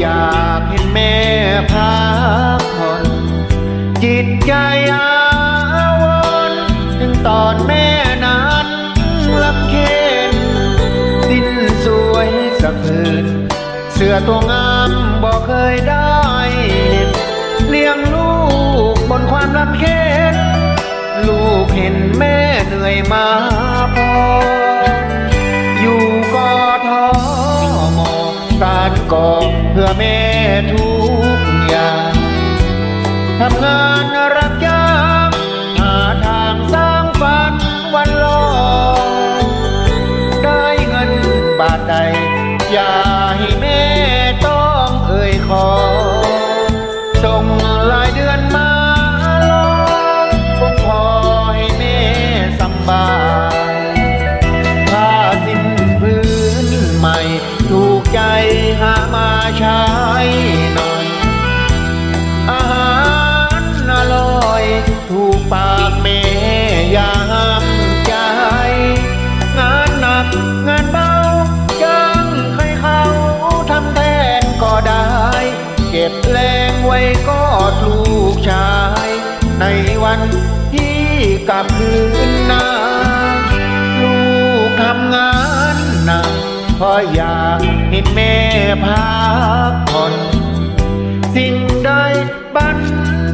อยากเห็นแม่พักผ่อนจิตใจอาวรณ์ถึงตอนแม่นั้นลำเค็นสิ้นสวยสักผืนเสื้อตัวงามบอกเคยได้เห็นเลี้ยงลูกบนความลำเค็นลูกเห็นแม่เหนื่อยมา ก่อเพื่อแม่ทุกอย่างทำงาน วันที่กลับคืนนาลูกทำงานหนักเพราะอยากเห็นแม่พักผ่อนสิ่งใดบัน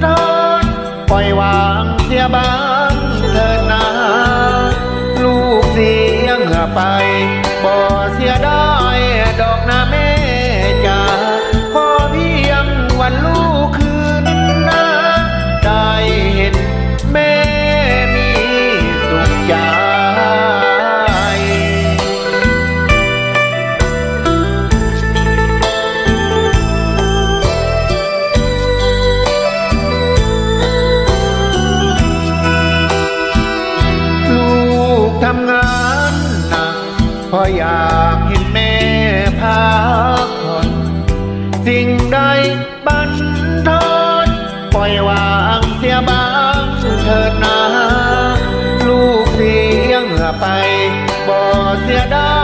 ทอนปล่อยวางเสียบ้างเถิดนาลูกเสียเหงื่อไปบ่เสียด้ด พออยากเห็นแม่พักผ่อนสิ่งใดบันทอนปล่อยวางเสียบ้างเถิดนา ลูกเสียเหงื่อไปบ่เสียได้ดอกนาย